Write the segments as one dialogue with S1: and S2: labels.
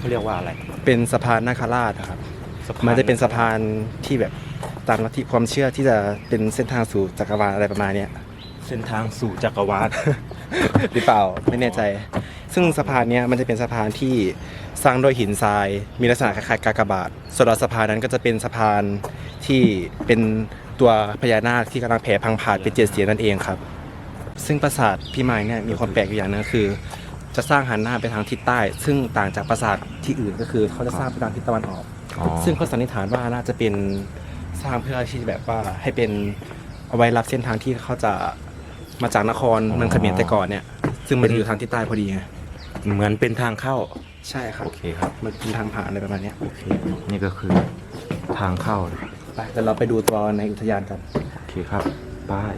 S1: เขาเรียกว่าอะไร
S2: เป็นสะพานนาคราชอะครับ
S1: สะพาน
S2: มันจะเป็นสะพานที่แบบตามลัทธิความเชื่อที่จะเป็นเส้นทางสู่จักรวาลอะไรประมาณเนี้ย
S1: เส้นทางสู่จักรวาล
S2: หรือเปล่าไม่แน่ใจ ซึ่งสะพานเนี้ยมันจะเป็นสะพานที่สร้างด้วยหินทราย มีลักษณะคล้ายๆกากบาทส่วนสะพานนั้นก็จะเป็นสะพานที่เป็นตัวพญานาคที่กำลังแผ่พังผาดเป็นเจ็ดเสียนนั่นเองครับ ซึ่งปราสาทพี่ไม้เนี่ยมีความแปลกอยู่อย่างหนึงคือ จะสร้างหันหน้าไปทางทิศใต้ ซึ่งต่างจากปราสาทที่อื่นก็คือเขาจะสร้างไปทางทิศตะวันออก
S1: อ๋อ
S2: ซึ่งเขาสันนิษฐานว่าน่าจะเป็นสร้างเพื่อที่แบบว่าให้เป็นเอาไว้รับเส้นทางที่เขาจะมาจากนครเมืองเขมรแต่ก่อนเนี่ย ซึ่งมันอยู่ทางทิศใต้พอดีไง
S1: เหมือนเป็นทางเข้า
S2: ใช่ครับ
S1: โอเคครับ
S2: มันเป็นทางผ่านอะไรประมาณเนี้ย
S1: โอเค นี่ก็คือทางเข้า
S2: ไปเดี๋ยวเราไปดูตัวในอุทยานกัน
S1: โอเคครับ ป้าย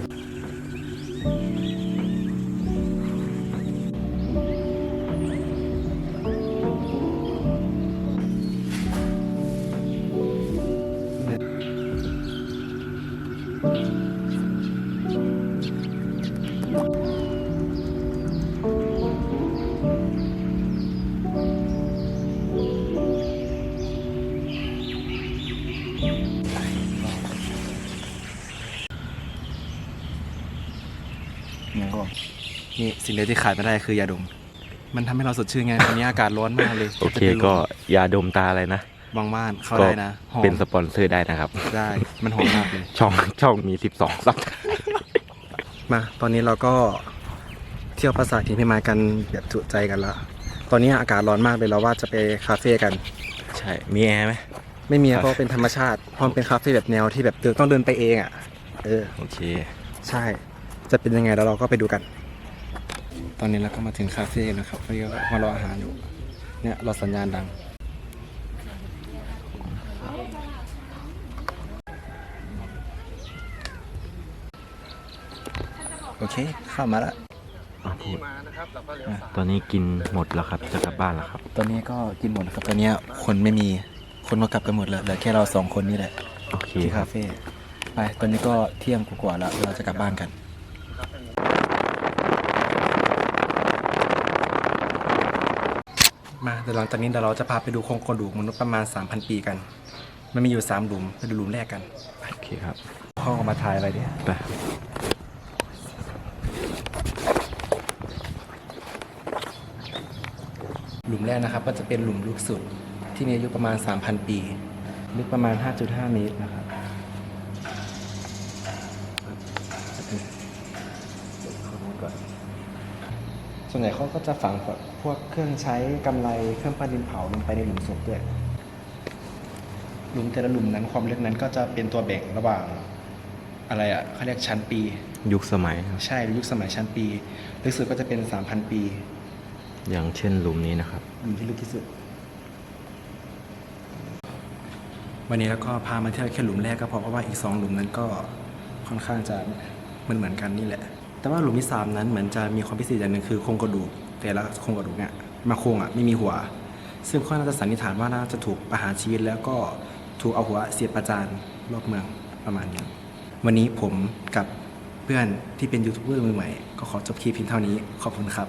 S2: ยังก็นี่สิ่งเดียวที่ขาดไม่ได้คือยาดม มันทำให้เราสดชื่นไงตอนนี้อากาศร้อนมากเลย
S1: โอเค
S2: จะป็นลม
S1: ก็ยาดมตาอะไรนะ
S2: บางบ้านเข้า
S1: ก็
S2: ได้นะหอม
S1: เป็นสปอนเซอร์ได้นะครับ
S2: ได้มันหอมมากเลย
S1: ช่องช่องมี 12ซับ
S2: มาตอนนี้เราก็เที่ยวปราสาทหินพิมายกันแบบจุใจกันละตอนนี้อากาศร้อนมากเลยเราว่าจะไปคาเฟ่กัน
S1: ใช่มีแอร์ไหม
S2: ไม่มีอะเพราะเป็นธรรมชาติเพราะมันเป็นคาเฟ่แบบแนวที่แบบเดินต้องเดินไปเองอะเออ
S1: โอเค
S2: ใช่ จะเป็นยังไงแล้วเราก็ไปดูกัน ตอนนี้เราก็มาถึงคาเฟ่นะครับเขาเรียกว่ามารออาหารอยู่ เนี่ยรอสัญญาณดัง โอเค เข้ามาละ
S1: อะพูดตอนนี้กินหมดแล้วครับจะกลับบ้านแล้วครับ
S2: ตอนนี้ก็กินหมดแล้วครับตอนนี้คนไม่มีคนก็กลับกันหมดแล้วเหลือแค่เราสองคนนี่แหละ
S1: โอเค
S2: ที่
S1: ครั
S2: คา
S1: บ
S2: เฟ่ไปตอนนี้ก็เที่ยงกว่าๆแล้วเราจะกลับบ้านกัน มาเดี๋ยวหลังจากนี้เดี๋ยวเราจะพาไปดูโครงกระดูกมนุษย์ประมาณ 3,000 ปีกัน มันมีอยู่ 3 หลุมไปดูหลุมแรกกัน
S1: โอเคครับ
S2: พ่อออกมาถ่ายอะไรเนี่ย
S1: ไป
S2: หลุมแรกนะครับก็จะเป็นหลุมลึกสุดที่มีอายุประมาณ 3,000 ปี ลึกประมาณ 5.5 เมตรนะครับ ส่วนใหญ่เขาก็จะฝังพวกเครื่องใช้กำไรเครื่องปั้นดินเผาลงไปในหลุมศพด้วยหลุมแต่ละหลุมนั้นความลึกนั้นก็จะเป็นตัวแบ่งระหว่างอะไรอะเขาเรียกชั้นปี
S1: ยุคสมัยครับ
S2: ใช่ยุคสมัยชั้นปีลึกสุดก็จะเป็น3,000ปี
S1: อย่างเช่นหลุมนี้นะครับ
S2: หลุมที่ลึกที่สุด วันนี้แล้วก็พามาเที่ยวแค่หลุมแรกก็พอเพราะว่าอีกสองหลุมนั้นก็ค่อนข้างจะเหมือนเหมือนๆกันนี่แหละ แต่ว่าหลุมที่สามนั้นเหมือนจะมีความพิเศษอย่างหนึ่งคือโครงกระดูกแต่ละโครงกระดูกเนี่ยมาโครงอะไม่มีหัว ซึ่งข้อน่าจะสันนิษฐานว่าน่าจะถูกประหารชีวิตแล้วก็ถูกเอาหัวเสียบประจานรอบเมืองประมาณนี้วันนี้ผมกับเพื่อนที่เป็นยูทูบเบอร์มือใหม่ ก็ขอจบคลิปเพียงเท่านี้ขอบคุณครับ